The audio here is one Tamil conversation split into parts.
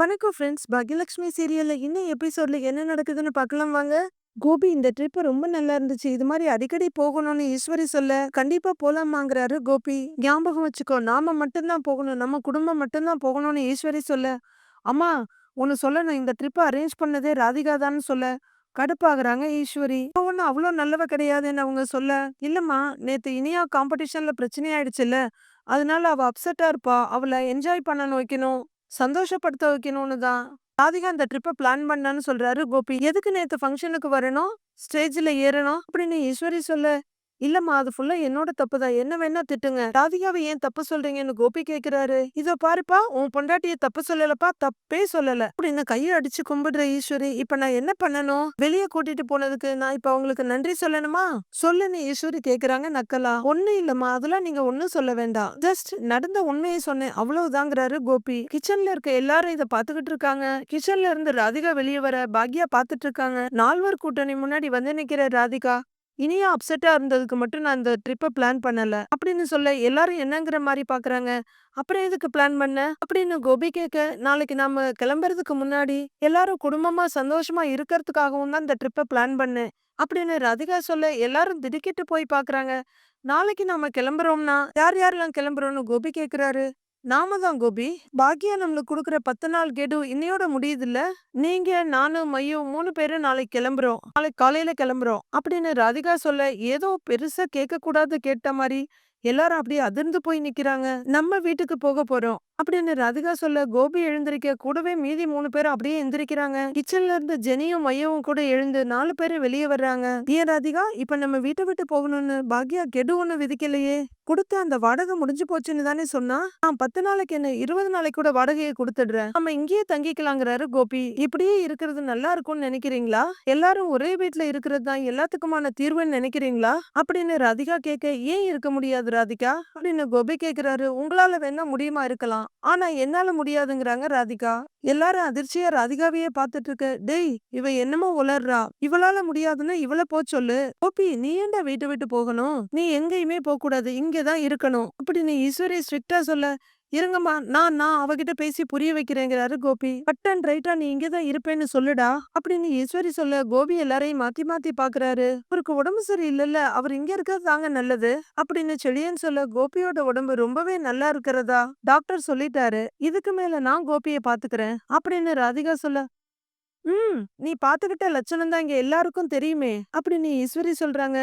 வணக்கம் ஃப்ரெண்ட்ஸ் பாக்யலட்சுமி சீரியலில் இன்னும் எபிசோடில் என்ன நடக்குதுன்னு பார்க்கலாம் வாங்க. கோபி இந்த ட்ரிப்பு ரொம்ப நல்லா இருந்துச்சு. இது மாதிரி அடிக்கடி போகணும்னு ஈஸ்வரி சொல்ல கண்டிப்பா போலாமாங்கிறாரு கோபி. ஞாபகம் வச்சுக்கோ நாம மட்டும்தான் போகணும். நம்ம குடும்பம் மட்டும்தான் போகணும்னு ஈஸ்வரி சொல்ல அம்மா ஒன்னு சொல்லணும். இந்த ட்ரிப்பை அரேஞ்ச் பண்ணதே ராதிகா தான் சொல்ல. கடுப்பாகிறாங்க ஈஸ்வரி. ஒன்றும் அவ்வளோ நல்லவ கிடையாதுன்னு அவங்க சொல்ல இல்லைம்மா நேற்று இனியா காம்படிஷனில் பிரச்சனை ஆயிடுச்சுல்ல. அதனால அவள் அப்செட்டாக இருப்பா. அவளை என்ஜாய் பண்ணணும் வைக்கணும். சந்தோஷப்படுத்த வைக்கணும்னு தான். ராதிகா அந்த ட்ரிப்பை பிளான் பண்ணான்னு சொல்றாரு. கோபி எதுக்கு நேத்து ஃபங்க்ஷனுக்கு வரணும்? ஸ்டேஜ்ல ஏறணும்? அப்படின்னு ஈஸ்வரி சொல்ல இல்லம்மா அது ஃபுல்லா என்னோட தப்பு தான். என்ன வேணா திட்டுங்க. ராதிகாவை ஏன் தப்பு சொல்றீங்கன்னு கோபி கேக்குறாரு. இதோ பாருப்பா உன் பொண்டாட்டிய தப்பு சொல்லலப்பா தப்பே சொல்லல. அப்படின்னு கையை அடிச்சு கும்பிடுற ஈஸ்வரி இப்ப நான் என்ன பண்ணணும்? வெளியே கூட்டிட்டு போனதுக்கு நான் இப்ப அவங்களுக்கு நன்றி சொல்லணுமா? சொல்லுன்னு ஈஸ்வரி கேக்குறாங்க நக்கலா. ஒண்ணு இல்லம்மா அதெல்லாம் நீங்க ஒண்ணும் சொல்ல வேண்டாம். ஜஸ்ட் நடந்த உண்மையை சொன்னேன். அவ்வளவுதாங்கிறாரு கோபி. கிச்சன்ல இருக்க எல்லாரும் இத பாத்துக்கிட்டு இருக்காங்க. கிச்சன்ல இருந்து ராதிகா வெளியே வர பாக்யா பாத்துட்டு இருக்காங்க. நால்வர் கூட்டணி முன்னாடி வந்து நிக்கிற ராதிகா. இனியா அப்செட்டா இருந்ததுக்கு மட்டும் நான் இந்த ட்ரிப்பை பிளான் பண்ணல. அப்படின்னு சொல்ல எல்லாரும் என்னங்கிற மாதிரி பாக்குறாங்க. அப்புறம் எதுக்கு பிளான் பண்ண? அப்படின்னு கோபி கேட்க நாளைக்கு நாம கிளம்புறதுக்கு முன்னாடி எல்லாரும் குடும்பமா சந்தோஷமா இருக்கிறதுக்காகவும் தான் இந்த ட்ரிப்பை பிளான் பண்ணேன். அப்படின்னு ராதிகா சொல்ல எல்லாரும் திடுக்கிட்டு போய் பாக்குறாங்க. நாளைக்கு நாம கிளம்புறோம்னா யார் யாரெல்லாம் கிளம்புறோம்னு கோபி கேக்குறாரு? நாம தான் கோபி. பாக்கியா நம்மளுக்கு கொடுக்குற பத்து நாள் கெடு இன்னையோட முடியுதுல்ல? நீங்க நானும் மையும் மூணு பேரும் நாளைக்கு கிளம்புறோம். நாளைக்கு காலையில கிளம்புறோம். அப்படின்னு ராதிகா சொல்ல ஏதோ பெருசா கேட்க கூடாது கேட்ட மாதிரி எல்லாரும் அப்படியே அதிர்ந்து போய் நிக்கிறாங்க. நம்ம வீட்டுக்கு போக போறோம். அப்படின்னு ராதிகா சொல்ல கோபி எழுந்திருக்க கூடவே மீதி மூணு பேரும் அப்படியே எந்திரிக்கிறாங்க. கிச்சன்ல இருந்து ஜெனியும் மையவும் கூட எழுந்து நாலு பேரும் வெளியே வர்றாங்க. ஏன் ராதிகா இப்ப நம்ம வீட்டை விட்டு போகணும்னு பாக்யா கெடு ஒண்ணு விதிக்கலையே. கொடுத்த அந்த வாடகை முடிஞ்சு போச்சுன்னு தானே சொன்னா? நான் பத்து நாளைக்கு என்ன இருபது நாளைக்கு கூட வாடகையை கொடுத்துடுறேன். நம்ம இங்கேயே தங்கிக்கலாங்கிறாரு கோபி. இப்படியே இருக்கிறது நல்லா இருக்கும்னு நினைக்கிறீங்களா? எல்லாரும் ஒரே வீட்டுல இருக்கிறது தான் எல்லாத்துக்குமான தீர்வுன்னு நினைக்கிறீங்களா? அப்படின்னு ராதிகா கேட்க ஏன் இருக்க முடியாது ராதிகா? அப்படின்னு கோபி கேக்குறாரு. உங்களால வேணா முடியுமா இருக்கலாம். ஆனா என்னால முடியாதுங்கிறாங்க ராதிகா. எல்லாரும் அதிர்ச்சியா ராதிகாவையே பாத்துட்டு இருக்க டேய் இவ என்னமோ உளர்றா. இவளால முடியாதுன்னு இவள போ சொல்லு. கோபி நீ ஏன்டா வீட்டை விட்டு போகணும்? நீ எங்கேயுமே போக கூடாது இங்கதான் இருக்கணும். அப்படி நீ ஈஸ்வரி ஸ்ட்ரிக்டா சொல்ல இருங்கம்மா. நான் நான் அவகிட்ட பேசி புரிய வைக்கிறேங்கிறாரு கோபி. கட் அண்ட் ரைட்டா நீ இங்கதான் இருப்பேன்னு சொல்லுடா அப்படின்னு ஈஸ்வரி சொல்ல கோபி எல்லாரையும் மாத்தி மாத்தி பாக்குறாரு. அவருக்கு உடம்பு சரி இல்லல்ல அவர் இங்க இருக்கிறது தாங்க நல்லது அப்படின்னு செழியன் சொல்ல கோபியோட உடம்பு ரொம்பவே நல்லா இருக்கிறதா? டாக்டர் சொல்லிட்டாரு. இதுக்கு மேல நான் கோபியை பாத்துக்கிறேன் அப்படின்னு ராதிகா சொல்ல ம் நீ பாத்துக்கிட்ட லட்சணம் தான் இங்க எல்லாருக்கும் தெரியுமே அப்படின்னு ஈஸ்வரி சொல்றாங்க.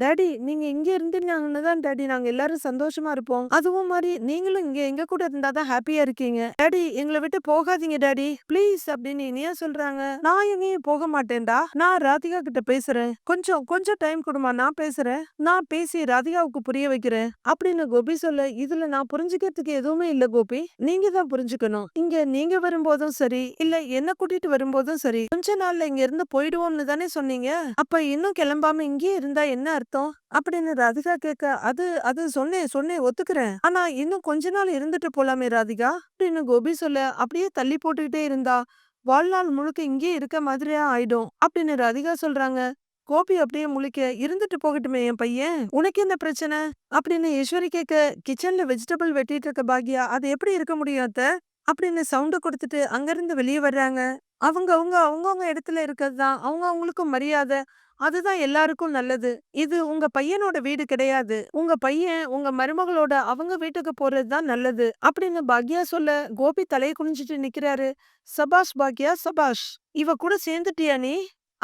டேடி நீங்க இங்க இருந்தீங்கன்னா தான் டேடி நாங்க எல்லாரும் சந்தோஷமா இருப்போம். அதுவும் மாதிரி நீங்களும் இங்க எங்க கூட இருந்தா தான் ஹாப்பியா இருக்கீங்க. டேடி எங்களை விட்டு போகாதீங்க டேடி. ப்ளீஸ் அப்படின்னு இனியா சொல்றாங்க. நான் எங்கேயும் போக மாட்டேன்டா. நான் ராதிகா கிட்ட பேசுறேன். கொஞ்சம் கொஞ்சம் டைம் கொடுமா நான் பேசுறேன். நான் பேசி ராதிகாவுக்கு புரிய வைக்கிறேன். அப்படின்னு கோபி சொல்ல இதுல நான் புரிஞ்சுக்கிறதுக்கு எதுவுமே இல்ல கோபி. நீங்க தான் புரிஞ்சுக்கணும். இங்க நீங்க வரும்போதும் சரி இல்ல என்ன கூட்டிட்டு வரும்போதும் சரி கொஞ்ச நாள்ல இங்க இருந்து போயிடுவோம்னு தானே சொன்னீங்க. அப்ப இன்னும் கிளம்பாம இங்கேயே இருந்தா என்ன அர்த்தம்? அப்படின்னு ராதிகா கேட்க அது அது சொன்னேன் சொன்னேன் ஒத்துக்கிறேன். ஆனா இன்னும் கொஞ்ச நாள் இருந்துட்டு போலாமே ராதிகா? அப்படின்னு கோபி சொல்ல அப்படியே தள்ளி போட்டுக்கிட்டே இருந்தா. வாழ்நாள் முழுக்க இங்கே இருக்க மாதிரியா ஆயிடும் அப்படின்னு ராதிகா சொல்றாங்க. கோபி அப்படியே முழிக்க இருந்துட்டு போகட்டுமே என் பையன் உனக்கு என்ன பிரச்சனை? அப்படின்னு ஈஸ்வரி கேட்க கிச்சன்ல வெஜிடபிள் வெட்டிட்டு இருக்க பாக்யா அது எப்படி இருக்க முடியும் அத்த? அப்படின்னு சவுண்டு கொடுத்துட்டு அங்கிருந்து வெளியே வர்றாங்க. அவங்க அவங்க அவங்கவுங்க இடத்துல இருக்கிறது தான் அவங்க அவங்களுக்கும் மரியாதை. அதுதான் எல்லாருக்கும் நல்லது. இது உங்க பையனோட வீடு கிடையாது. உங்க பையன் உங்க மருமகளோட அவங்க வீட்டுக்கு போறது தான் நல்லது. அப்படின்னு பாக்யா சொல்ல கோபி தலையை குனிஞ்சிட்டு நிக்கிறாரு. சபாஷ் பாக்யா சபாஷ் இவ கூட சேர்ந்துட்டியா நீ?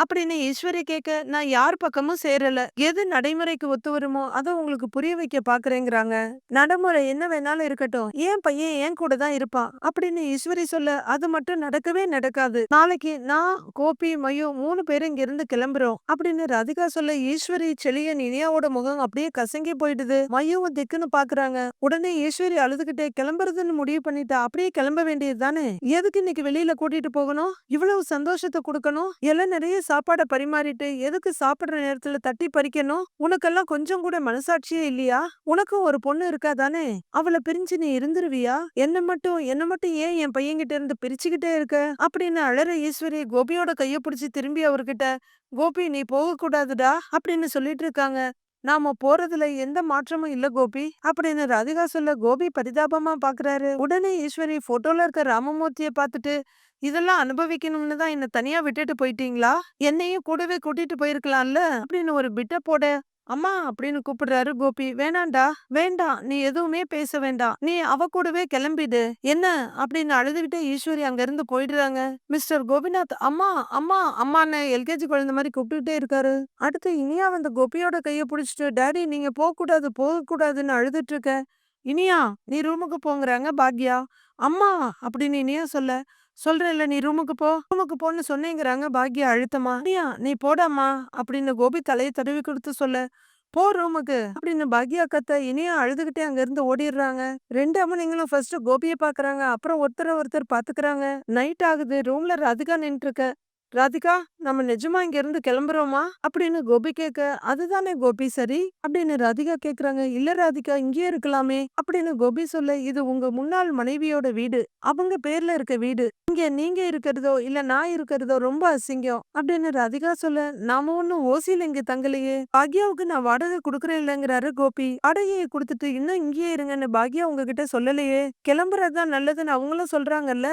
அப்படின்னு ஈஸ்வரி கேட்க நான் யார் பக்கமும் சேரல. எது நடைமுறைக்கு ஒத்து வருமோ அதை உங்களுக்கு புரிய வைக்க பாக்குறேங்கிறாங்க. நடைமுறை என்ன வேணாலும் இருக்கட்டும். ஏன் பையன் என் கூட தான் இருப்பான். அப்படின்னு ஈஸ்வரி சொல்ல அது மட்டும் நடக்கவே நடக்காது. நாளைக்கு நான் கோபி மயு மூணு பேரும் இங்க இருந்து கிளம்புறோம். அப்படின்னு ராதிகா சொல்ல ஈஸ்வரி செழியன் இனியாவோட முகம் அப்படியே கசங்கி போயிடுது. மையவும் திக்குன்னு பாக்குறாங்க. உடனே ஈஸ்வரி அழுதுகிட்டே கிளம்புறதுன்னு முடிவு பண்ணிட்டா அப்படியே கிளம்ப வேண்டியது தானே? எதுக்கு இன்னைக்கு வெளியில கூட்டிட்டு போகணும்? இவ்வளவு சந்தோஷத்தை கொடுக்கணும்? எல்லாம் நிறைய சாப்பாடை பரிமாறிட்டு எதுக்கு சாப்பிடுற நேரத்துல தட்டி பறிக்கணும்? உனக்கெல்லாம் கொஞ்சம் கூட மனசாட்சியே இல்லையா? உனக்கும் ஒரு பொண்ணு இருக்கா தானே அவளை பிரிஞ்சு நீ இருந்துருவியா? என்ன மட்டும் என்ன மட்டும் ஏன் என் பையன்கிட்ட இருந்து பிரிச்சுக்கிட்டே இருக்க? அப்படின்னு அழற ஈஸ்வரி கோபியோட கைய பிடிச்சி திரும்பி அவர்கிட்ட கோபி நீ போக கூடாதுடா அப்படின்னு சொல்லிட்டு இருக்காங்க. நாம போறதுல எந்த மாற்றமும் இல்ல கோபி. அப்படின்னு ராதிகா சொல்ல கோபி பரிதாபமா பாக்குறாரு. உடனே ஈஸ்வரி போட்டோல இருக்க ராமமூர்த்திய பார்த்துட்டு இதெல்லாம் அனுபவிக்கணும்னு தான் என்ன தனியா விட்டுட்டு போயிட்டீங்களா? என்னையும் கூடவே கூட்டிட்டு போயிருக்கலாம்ல? அப்படின்னு ஒரு பிட்ட போட அம்மா அப்படின்னு கூப்பிடுறாரு கோபி. வேணாண்டா வேண்டாம் நீ எதுவுமே பேச வேண்டாம். நீ அவ கூடவே கிளம்பிடு. என்ன? அப்படின்னு அழுதுகிட்டே ஈஸ்வரி அங்க இருந்து போயிடுறாங்க. மிஸ்டர் கோபிநாத் அம்மா அம்மா அம்மான்னு எல்கேஜி குழந்தை மாதிரி கூப்பிட்டுட்டே இருக்காரு. அடுத்து இனியா வந்து கோபியோட கைய பிடிச்சிட்டு டேடி நீங்க போக கூடாது போக கூடாதுன்னு அழுதுட்டு இருக்க. இனியா நீ ரூமுக்கு போங்கறாங்க பாக்யா. அம்மா அப்படின்னு இனியா சொல்ல சொல்றேன்ல நீ ரூமுக்கு போ ரூமுக்கு போன்னு சொன்னேங்கிறாங்க பாக்யா அழுத்தமா? அப்படியா நீ போடாமா அப்படின்னு கோபி தலையை தடவி கொடுத்து சொல்ல போ ரூமுக்கு அப்படின்னு பாக்யா கத்த இனியும் அழுதுகிட்டே அங்க இருந்து ஓடிடுறாங்க. ரெண்டு அம்மனிங்களும் ஃபர்ஸ்ட் கோபியை பாக்குறாங்க அப்புறம் ஒருத்தர ஒருத்தர் பாத்துக்கிறாங்க. நைட் ஆகுது ரூம்ல ராதிகா நின்று இருக்க ராதிகா நம்ம நிஜமா இங்க இருந்து கிளம்புறோமா? அப்படின்னு கோபி கேட்க அதுதானே கோபி சரி? அப்படின்னு ராதிகா கேக்குறாங்க. இல்ல ராதிகா இங்கேயே இருக்கலாமே. அப்படின்னு கோபி சொல்ல இது உங்க முன்னாள் மனைவியோட வீடு. அவங்க பேர்ல இருக்க வீடு. இங்க நீங்க இருக்கிறதோ இல்ல நான் இருக்கிறதோ ரொம்ப அசிங்கம். அப்படின்னு ராதிகா சொல்ல நாம ஒண்ணும் ஓசியில இங்க தங்கலையே. பாக்யாவுக்கு நான் வாடகை கொடுக்கறேன் இல்லைங்கிறாரு கோபி. வாடகையை கொடுத்துட்டு இன்னும் இங்கேயே இருங்கன்னு பாக்யா உங்ககிட்ட சொல்லலையே. கிளம்புறதுதான் நல்லதுன்னு அவங்களும் சொல்றாங்கல்ல?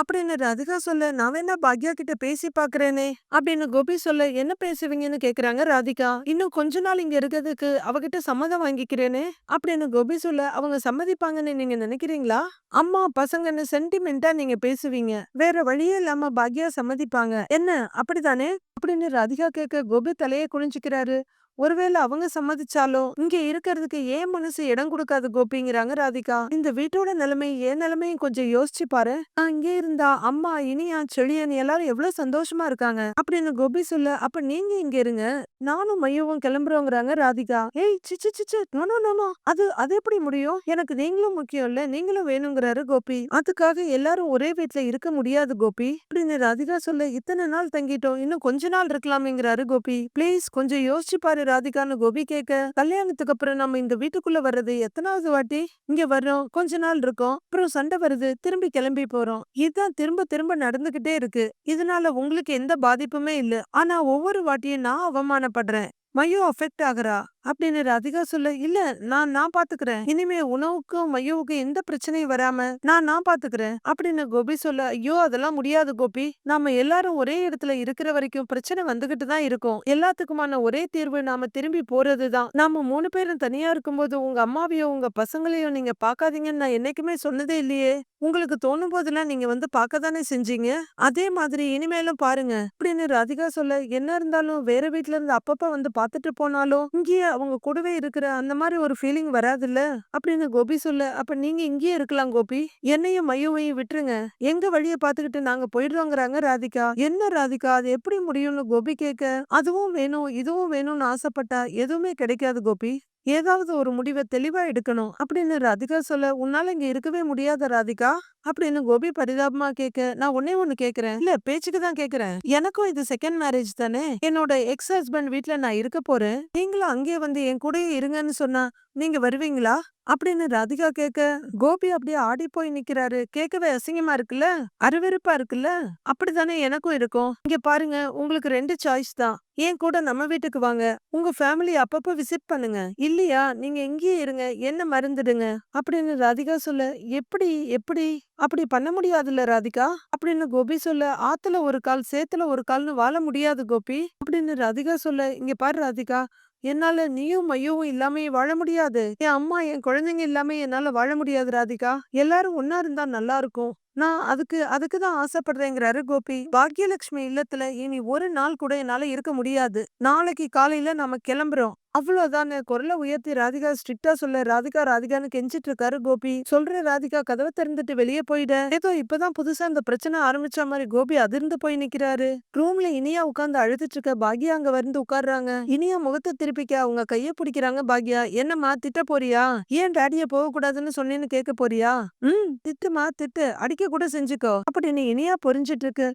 அப்படின்னு ராதிகா சொல்ல நான் வேணா பாக்யா கிட்ட பேசி பாக்குறேனே அப்படின்னு கோபி சொல்ல என்ன பேசுவீங்கன்னு கேக்குறாங்க ராதிகா. இன்னும் கொஞ்ச நாள் இங்க இருக்கிறதுக்கு அவகிட்ட சம்மதம் வாங்கிக்கிறேனே அப்படின்னு கோபி சொல்ல அவங்க சம்மதிப்பாங்கன்னு நீங்க நினைக்கிறீங்களா? அம்மா பசங்கன்னு சென்டிமெண்டா நீங்க பேசுவீங்க. வேற வழியே இல்லாம பாக்யா சம்மதிப்பாங்க. என்ன அப்படித்தானே? அப்படின்னு ராதிகா கேட்க கோபி தலையை குனிஞ்சுக்கிறாரு. ஒருவேளை அவங்க சம்மதிச்சாலும் இங்க இருக்கிறதுக்கு ஏன் மனசு இடம் கொடுக்காது கோபிங்கிறாங்க ராதிகா? இந்த வீட்டோட நிலைமை ஏன் நிலைமையும் கொஞ்சம் யோசிச்சு பாரு. நான் இங்கே இருந்தா அம்மா இனியா செழியன் எல்லாரும் எவ்வளவு சந்தோஷமா இருக்காங்க? அப்படின்னு கோபி சொல்ல அப்ப நீங்க இங்க இருங்க. நானும் மையவும் கிளம்புறோங்கிறாங்க ராதிகா. ஏய் சிச்சு சிச்சு நோ நோ அது அது எப்படி முடியும்? எனக்கு நீங்களும் முக்கியம் இல்ல நீங்களும் வேணுங்கிறாரு கோபி. அதுக்காக எல்லாரும் ஒரே வீட்டுல இருக்க முடியாது கோபி அப்படின்னு ராதிகா சொல்ல இத்தனை நாள் தங்கிட்டோம். இன்னும் கொஞ்ச நாள் இருக்கலாமேங்கிறாரு கோபி. ப்ளீஸ் கொஞ்சம் யோசிச்சு பாரு ராதிகான்னு கோபி கேட்க கல்யாணத்துக்கு அப்புறம் நம்ம இந்த வீட்டுக்குள்ள வர்றது எத்தனாவது வாட்டி? இங்க வர்றோம் கொஞ்ச நாள் இருக்கோம் அப்புறம் சண்டை வருது திரும்பி கிளம்பி போறோம். இதுதான் திரும்ப திரும்ப நடந்துகிட்டே இருக்கு. இதனால உங்களுக்கு எந்த பாதிப்புமே இல்ல. ஆனா ஒவ்வொரு வாட்டியும் நான் அவமானப்படுறேன். மையோ அஃபெக்ட் ஆகுறா? அப்படின்னு ராதிகா சொல்ல இல்ல நான் நான் பாத்துக்கிறேன். இனிமே உணவுக்கும் மையோவுக்கும் எந்த பிரச்சனையும் வராம நான் நான் பாத்துக்கிறேன். அப்படின்னு கோபி சொல்ல ஐயோ அதெல்லாம் முடியாது கோபி. நாம எல்லாரும் ஒரே இடத்துல இருக்கிற வரைக்கும் பிரச்சனை வந்துகிட்டு தான் இருக்கும். எல்லாத்துக்குமான ஒரே தீர்வு நாம திரும்பி போறதுதான் நாம மூணு பேரும் தனியா இருக்கும்போது உங்க அம்மாவையோ உங்க பசங்களையும் நீங்க பாக்காதீங்கன்னு நான் என்னைக்குமே சொன்னதே இல்லையே. உங்களுக்கு தோணும் போதெல்லாம் நீங்க வந்து பார்க்க தானே செஞ்சீங்க? அதே மாதிரி இனிமேலும் பாருங்க. அப்படின்னு ராதிகா சொல்ல என்ன இருந்தாலும் வேற வீட்டுல இருந்து அப்பப்ப வந்து பார்த்துட்டு போனாலும் இங்கேயே அவங்க கூடவே இருக்கிற அந்த மாதிரி ஒரு ஃபீலிங் வராதுல்ல? அப்படின்னு கோபி சொல்ல அப்ப நீங்க இங்கேயே இருக்கலாம் கோபி. என்னையும் மையவையும் விட்டுருங்க. எங்க வழிய பாத்துக்கிட்டு நாங்க போயிடுறோங்கிறாங்க ராதிகா. என்ன ராதிகா? அது எப்படி முடியும்னு கோபி கேட்க அதுவும் வேணும் இதுவும் வேணும்னு ஆசைப்பட்டா எதுவுமே கிடைக்காது கோபி. ஏதாவது ஒரு முடிவை தெளிவா எடுக்கணும். அப்படின்னு ராதிகா சொல்ல உன்னால இங்க இருக்கவே முடியாத ராதிகா? அப்படின்னு கோபி பரிதாபமா கேட்க நான் ஒன்னே ஒண்ணு கேக்குறேன். இல்ல பேச்சுக்கு தான் கேக்குறேன். எனக்கும் இது செகண்ட் மேரேஜ் தானே? என்னோட எக்ஸ் ஹஸ்பண்ட் வீட்ல நான் இருக்க போறேன். நீங்களும் அங்கேயே வந்து என் கூடயே இருங்கன்னு சொன்னா நீங்க வருவீங்களா? அப்படின்னு ராதிகா கேட்க கோபி அப்படியே ஆடி போய் நிக்கிறாரு. கேட்கவே அசிங்கமா இருக்குல்ல? அருவெருப்பா இருக்குல்ல? அப்படித்தானே எனக்கும் இருக்கும். இங்க பாருங்க உங்களுக்கு ரெண்டு சாய்ஸ் தான். ஏன் கூட நம்ம வீட்டுக்கு வாங்க. உங்க ஃபேமிலி அப்பப்ப விசிட் பண்ணுங்க. இல்லையா? நீங்க இங்கேயே இருங்க. என்ன மருந்துடுங்க அப்படின்னு ராதிகா சொல்ல எப்படி எப்படி? அப்படி பண்ண முடியாதுல்ல ராதிகா? அப்படின்னு கோபி சொல்ல ஆத்துல ஒரு கால் சேத்துல ஒரு கால்னு வாழ முடியாது கோபி. அப்படின்னு ராதிகா சொல்ல இங்க பாரு ராதிகா என்னால நீயும் மையவும் இல்லாம வாழ முடியாது. என் அம்மா என் குழந்தைங்க இல்லாம என்னால வாழ முடியாது ராதிகா. எல்லாரும் ஒன்னா இருந்தா நல்லா இருக்கும். நான் அதுக்கு அதுக்கு தான் ஆசைப்படுறேங்கிறாரு கோபி. பாக்யலட்சுமி இல்லத்துல இனி ஒரு நாள் கூட என்னால இருக்க முடியாது. நாளைக்கு காலையில நாம கிளம்புறோம். அவ்வளவுதானே குரலை உயர்த்தி ராதிகா ஸ்ட்ரிக்டா சொல்ல. ராதிகா ராதிகான்னு கெஞ்சிட்டு இருக்காரு கோபி. சொல்ற ராதிகா கதவை திறந்துட்டு வெளியே போயிட. ஏதோ இப்பதான் புதுசா இந்த பிரச்சனை ஆரம்பிச்ச மாதிரி கோபி அதிர்ந்து போய் நிக்கிறாரு. ரூம்ல இனியா உட்கார்ந்து அழுதுட்டு இருக்க பாக்யா அங்க வந்து உட்கார்றாங்க. இனியா முகத்தை திருப்பிக்க அவங்க கைய பிடிக்கிறாங்க பாக்யா. என்னம்மா திட்ட போறியா? ஏன் டாடிய போக கூடாதுன்னு சொன்னேன்னு கேட்க போறியா? ம் திட்டுமா திட்டு. அடிக்க கூட செஞ்சுக்கோ. அப்படின்னு இனியா பொறிஞ்சிட்டு இருக்கு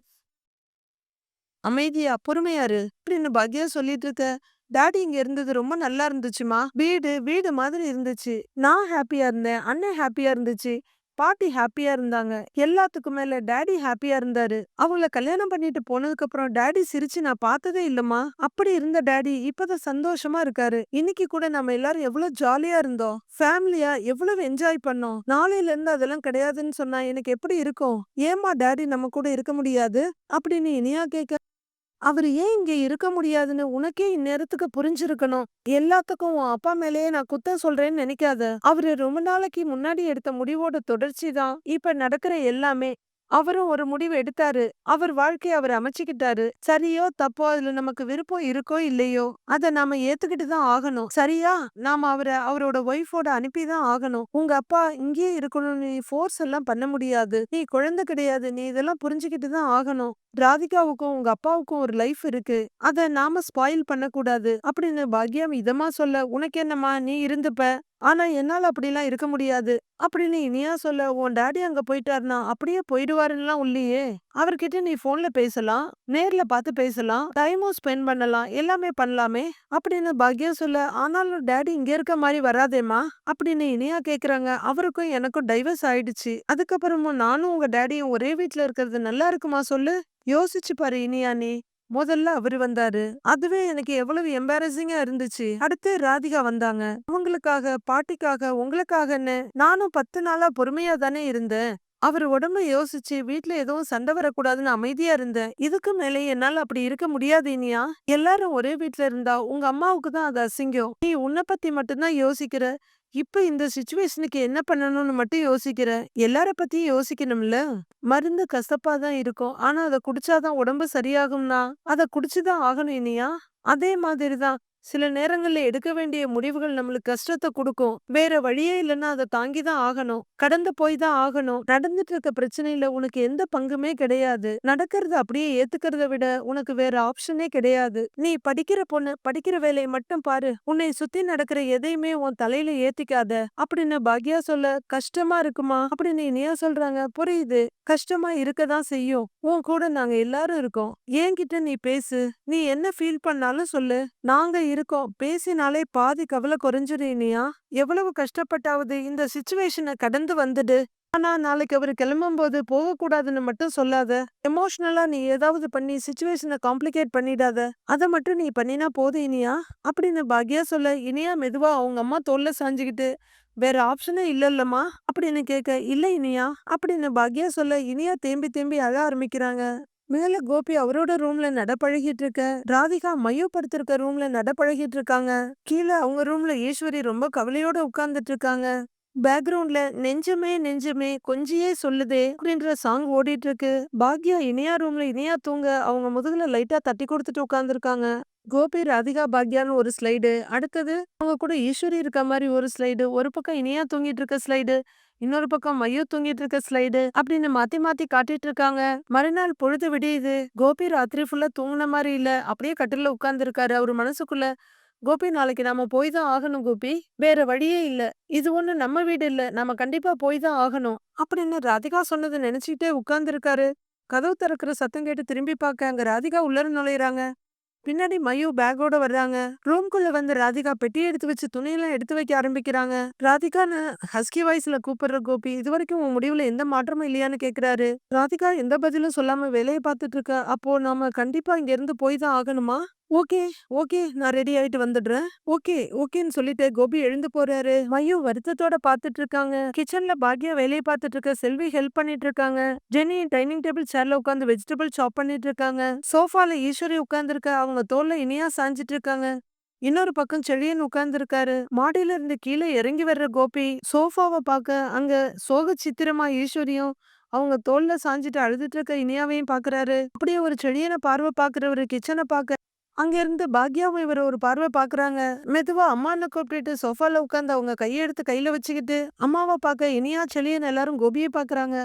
அமைதியா பொறுமையாரு அப்படின்னு பாக்யா சொல்லிட்டு இருக்க டாடி இங்க இருந்தது ரொம்ப நல்லா இருந்துச்சுமா வீடு வீடு மாதிரி இருந்துச்சு. நான் ஹாப்பியா இருந்தேன். அண்ணன் ஹாப்பியா இருந்துச்சு. பாட்டி ஹாப்பியா இருந்தாங்க. எல்லாத்துக்கும் மேல டேடி ஹாப்பியா இருந்தாரு. அவங்கள கல்யாணம் பண்ணிட்டு போனதுக்கு அப்புறம் டேடி சிரிச்சு நான் பார்த்ததே இல்லம்மா. அப்படி இருந்த டேடி இப்பதான் சந்தோஷமா இருக்காரு. இன்னைக்கு கூட நம்ம எல்லாரும் எவ்வளவு ஜாலியா இருந்தோம். ஃபேமிலியா எவ்வளவு என்ஜாய் பண்ணோம். நாளையில இருந்து அதெல்லாம் கிடையாதுன்னு சொன்னா எனக்கு எப்படி இருக்கும்? ஏமா டேடி நம்ம கூட இருக்க முடியாது? அப்படின்னு இனியா கேட்க அவரு ஏன் இங்க இருக்க முடியாதுன்னு உனக்கே இந்நேரத்துக்கு புரிஞ்சிருக்கணும். எல்லாத்துக்கும் உன் அப்பா மேலேயே நான் குத்தம் சொல்றேன்னு நினைக்காத. அவரு ரொம்ப நாளைக்கு முன்னாடி எடுத்த முடிவோட தொடர்ச்சி தான். இப்ப நடக்கிற எல்லாமே அவரும் ஒரு முடிவு எடுத்தாரு. அவர் வாழ்க்கைய அவர் அமைச்சுக்கிட்டாரு. சரியோ தப்போ அதுல நமக்கு விருப்பம் இருக்கோ இல்லையோ அத நாம ஏத்துக்கிட்டு தான் ஆகணும். சரியா? நாம அவரை அவரோட ஒய்ஃபோட அனுப்பி தான் ஆகணும். உங்க அப்பா இங்கேயே இருக்கணும் நீ ஃபோர்ஸ் எல்லாம் பண்ண முடியாது. நீ குழந்தை கிடையாது. நீ இதெல்லாம் புரிஞ்சுக்கிட்டு தான் ஆகணும். ராதிகாவுக்கும் உங்க அப்பாவுக்கும் ஒரு லைஃப் இருக்கு. அத நாம ஸ்பாயில் பண்ணக்கூடாது. அப்படின்னு பாக்யா இதமா சொல்ல உனக்கு என்னம்மா? நீ இருந்துப்ப. ஆனா என்னால அப்படிலாம் இருக்க முடியாது. அப்படின்னு இனியா சொல்ல உன் டேடி அங்க போயிட்டாருனா அப்படியே போயிடுவாருன்னுலாம் உள்ளியே. அவர்கிட்ட நீ போன்ல பேசலாம் நேர்ல பார்த்து பேசலாம் டைமும் ஸ்பெண்ட் பண்ணலாம் எல்லாமே பண்ணலாமே. அப்படின்னு பாக்யம் சொல்ல ஆனாலும் டேடி இங்க இருக்க மாதிரி வராதேம்மா. அப்படின்னு இனியா கேக்குறாங்க. அவருக்கும் எனக்கும் டைவர்ஸ் ஆயிடுச்சு. அதுக்கப்புறமும் நானும் உங்க டேடியும் ஒரே வீட்டில் இருக்கிறது நல்லா இருக்குமா சொல்லு? யோசிச்சு பாரு இனியா நீ. முதல்ல அவரு வந்தாரு. அதுவே எனக்கு எவ்வளவு எம்பாரசிங்கா இருந்துச்சு. அடுத்து ராதிகா வந்தாங்க. அவங்களுக்காக பாட்டிக்காக உங்களுக்காகன்னு நானும் பத்து நாளா பொறுமையா தானே இருந்தேன். அவர் உடம்ப யோசிச்சு வீட்ல எதுவும் சண்டை வரக்கூடாதுன்னு அமைதியா இருந்தேன் இதுக்கு மேலே என்னால அப்படி இருக்க முடியாது இனியா? எல்லாரும் ஒரே வீட்ல இருந்தா உங்க அம்மாவுக்கு தான் அது அசிங்கம். நீ உன்னை பத்தி மட்டும்தான் யோசிக்கிற. இப்ப இந்த சுச்சுவேஷனுக்கு என்ன பண்ணணும்னு மட்டும் யோசிக்கிற. எல்லார பத்தியும் யோசிக்கணும்ல? மருந்து கசப்பா தான் இருக்கும். ஆனா அதை குடிச்சாதான் உடம்பு சரியாகும்னா அதை குடிச்சுதான் ஆகணும் இனியா? அதே மாதிரிதான் சில நேரங்கள்ல எடுக்க வேண்டிய முடிவுகள் நம்மளுக்கு கஷ்டத்தை கொடுக்கும். வேற வழியே இல்லைன்னா அதை தாங்கி தான் ஆகணும். கடந்து போய் தான் ஆகணும். நடந்துட்டு இருக்க பிரச்சனையில உனக்கு எந்த பங்குமே கிடையாது. நடக்கிறத அப்படியே ஏத்துக்கிறத விட உனக்கு வேற ஆப்ஷனே கிடையாது. நீ படிக்கிற பொண்ணு படிக்கிற வேலையை மட்டும் பாரு. உன்னை சுத்தி நடக்கிற எதையுமே உன் தலையில ஏத்திக்காத. அப்படின்னு பாக்யா சொல்ல கஷ்டமா இருக்குமா? அப்படின்னு இனியா சொல்றாங்க. புரியுது. கஷ்டமா இருக்கதான் செய்யும். உன் கூட நாங்க எல்லாரும் இருக்கோம். என்கிட்ட நீ பேசு. நீ என்ன ஃபீல் பண்ணாலும் சொல்லு. நாங்க இருக்கோம். பேசினாலே பாதி கவலை குறைஞ்சிரு இனியா. எவ்வளவு கஷ்டப்பட்டாவது இந்த சுச்சுவேஷனை கடந்து வந்துடு. ஆனா நாளைக்கு அவர் கிளம்பும்போது போகக்கூடாதுன்னு மட்டும் சொல்லாத. எமோஷனலா நீ ஏதாவது பண்ணி சுச்சுவேஷனை காம்ப்ளிகேட் பண்ணிடாத. அதை மட்டும் நீ பண்ணினா போதும் இனியா. அப்படின்னு பாக்யா சொல்ல இனியா மெதுவா அவங்க அம்மா தோல்ல சாஞ்சுக்கிட்டு வேற ஆப்ஷனே இல்லல்லம்மா அப்படின்னு கேட்க இல்ல இனியா அப்படின்னு பாக்யா சொல்ல இனியா தேம்பி தேம்பி அழ ஆரம்பிக்கிறாங்க. மேல கோபி அவரோட ரூம்ல நடப்பழகிட்டு இருக்க ராதிகா மையோ படுத்திருக்க ரூம்ல நடப்பழகிட்டு இருக்காங்க கீழே அவங்க ரூம்ல ஈஸ்வரி ரொம்ப கவலையோட உட்கார்ந்துட்டு இருக்காங்க பேக்ரவுண்ட்ல நெஞ்சமே நெஞ்சமே கொஞ்சியே சொல்லுதே அப்படின்ற சாங் ஓடிட்டு இருக்கு பாக்யா இனியா ரூம்ல இனியா தூங்க அவங்க முதுகுல லைட்டா தட்டி கொடுத்துட்டு உட்காந்துருக்காங்க கோபி ராதிகா பாக்யான்னு ஒரு ஸ்லைடு. அடுத்தது அவங்க கூட ஈஸ்வரி இருக்க மாதிரி ஒரு ஸ்லைடு. ஒரு பக்கம் இனியா தூங்கிட்டு இருக்க ஸ்லைடு. இன்னொரு பக்கம் மையோ தூங்கிட்டு இருக்க ஸ்லைடு. அப்படின்னு மாத்தி மாத்தி காட்டிட்டு இருக்காங்க. மறுநாள் பொழுது விடியுது. கோபி ராத்திரி ஃபுல்லா தூங்கின மாதிரி இல்ல. அப்படியே கட்டில உட்கார்ந்து இருக்காரு அவரு மனசுக்குள்ள. கோபி நாளைக்கு நாம போய் தான் ஆகணும் கோபி. வேற வழியே இல்ல. இது ஒண்ணு நம்ம வீடு இல்ல. நாம கண்டிப்பா போய் தான் ஆகணும். அப்படின்னு ராதிகா சொன்னதை நினைச்சுக்கிட்டே உட்கார்ந்து இருக்காரு கதவு திறக்கிற சத்தம் கேட்டு திரும்பி பார்க்க அங்க ராதிகா உள்ளர நுழையிறாங்க. பின்னாடி மயூ பேக்கோட வர்றாங்க. ரூம்குள்ள வந்து ராதிகா பெட்டி எடுத்து வச்சு துணியெல்லாம் எடுத்து வைக்க ஆரம்பிக்கிறாங்க. ராதிகான்னு ஹஸ்கி வாய்ஸ்ல கூப்பிடுற கோபி இது வரைக்கும் உன் முடிவுல எந்த மாற்றமும் இல்லையான்னு கேக்குறாரு. ராதிகா எந்த பதிலும் சொல்லாம வேலையை பார்த்துட்டு இருக்க? அப்போ நாம கண்டிப்பா இங்க இருந்து போய் தான் ஆகணுமா? ஓகே ஓகே நான் ரெடி ஆயிட்டு வந்துடுறேன். ஓகே ஓகேன்னு சொல்லிட்டு கோபி எழுந்து போறாரு. மையு வருத்தத்தோட பாத்துட்டு இருக்காங்க கிச்சன்ல பாக்யா வேலையை பார்த்துட்டு இருக்க செல்வி ஹெல்ப் பண்ணிட்டு இருக்காங்க ஜெனி டைனிங் டேபிள் சேர்ல உட்காந்து வெஜிடபிள் சாப் பண்ணிட்டு இருக்காங்க சோஃபால ஈஸ்வரி உட்கார்ந்து இருக்க அவங்க தோல்ல இனியா சாஞ்சிட்டு இருக்காங்க இன்னொரு பக்கம் செழியன் உட்கார்ந்து இருக்காரு மாடியில இருந்து கீழே இறங்கி வர்ற கோபி சோஃபாவை பார்க்க அங்க சோக சித்திரமா ஈஸ்வரியும் அவங்க தோல்ல சாஞ்சிட்டு அழுதுட்டு இருக்க இனியாவையும் பாக்குறாரு. அப்படியே ஒரு செழியனை பார்வை பாக்குறவரு கிச்சனை பார்க்க அங்கேருந்து பாக்யாவும் இவர் ஒரு பார்வை பார்க்குறாங்க மெதுவாக அம்மான்னு கூப்பிட்டுட்டு சோஃபாவில் உட்காந்து அவங்க கையை எடுத்து கையில் வச்சுக்கிட்டு அம்மாவை பார்க்க இனியா செளியன்னு எல்லாரும் கோபியை பார்க்குறாங்க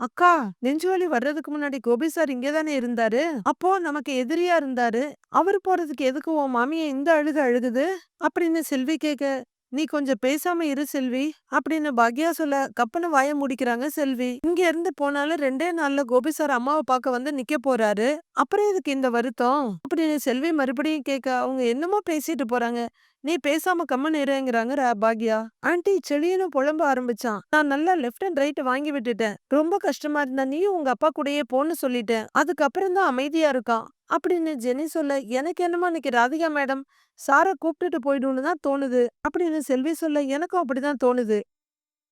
அக்கா நெஞ்சுவலி வர்றதுக்கு முன்னாடி கோபி சார் இங்கே தானே இருந்தாரு? அப்போ நமக்கு எதிரியா இருந்தாரு? அவர் போறதுக்கு எதுக்கு உன் மாமியை இந்த அழுக அழுகுது? அப்படின்னு செல்வி கேட்க நீ கொஞ்சம் பேசாம இரு செல்வி அப்படின்னு பாக்யா சொல்ல கப்பன வாய முடிக்கிறாங்க செல்வி. இங்க இருந்து போனாலும் ரெண்டே நாள்ல கோபி சார் அம்மாவை பார்க்க வந்து நிக்க போறாரு. அப்புறம் இதுக்கு இந்த வருத்தம்? அப்படின்னு செல்வி மறுபடியும் கேட்க அவங்க என்னமோ பேசிட்டு போறாங்க. நீ பேசாம கம்மன் இருங்கிறாங்க ரா- பாக்யா. ஆன்ட்டி செளியனும் புலம்ப ஆரம்பிச்சான். நான் நல்லா லெஃப்ட் அண்ட் ரைட் வாங்கி விட்டுட்டேன். ரொம்ப கஷ்டமா இருந்தா நீயும் உங்க அப்பா கூடயே போன்னு சொல்லிட்டேன். அதுக்கப்புறம் தான் அமைதியா இருக்கான். அப்படின்னு ஜெனி சொல்ல எனக்கு என்னமா இன்னைக்கு ராதிகா மேடம்? சாரை கூப்பிட்டுட்டு போயிடும்னு தான் தோணுது. அப்படின்னு செல்வி சொல்ல எனக்கும் அப்படிதான் தோணுது.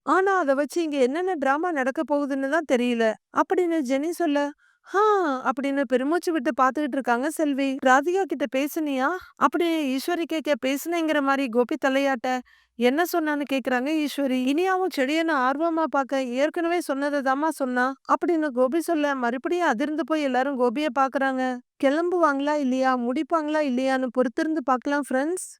ஆனா அத வச்சு இங்க என்னென்ன டிராமா நடக்க போகுதுன்னு தான் தெரியல. அப்படின்னு ஜெனி சொல்ல ஹா அப்படின்னு பெருமூச்சு விட்டு பாத்துக்கிட்டு இருக்காங்க செல்வி. ராதிகா கிட்ட பேசுனியா? அப்படி ஈஸ்வரி கேட்க பேசுனேங்கிற மாதிரி கோபி தலையாட்ட என்ன சொன்னான்னு கேக்குறாங்க ஈஸ்வரி. இனியாவும் செடியன ஆர்வமா பார்க்க ஏற்கனவே சொன்னதை தாமா சொன்னா? அப்படின்னு கோபி சொல்ல மறுபடியும் அதிர்ந்து போய் எல்லாரும் கோபிய பாக்குறாங்க கிளம்புவாங்களா இல்லையா? முடிப்பாங்களா இல்லையான்னு பொறுத்திருந்து பார்க்கலாம் ஃப்ரெண்ட்ஸ்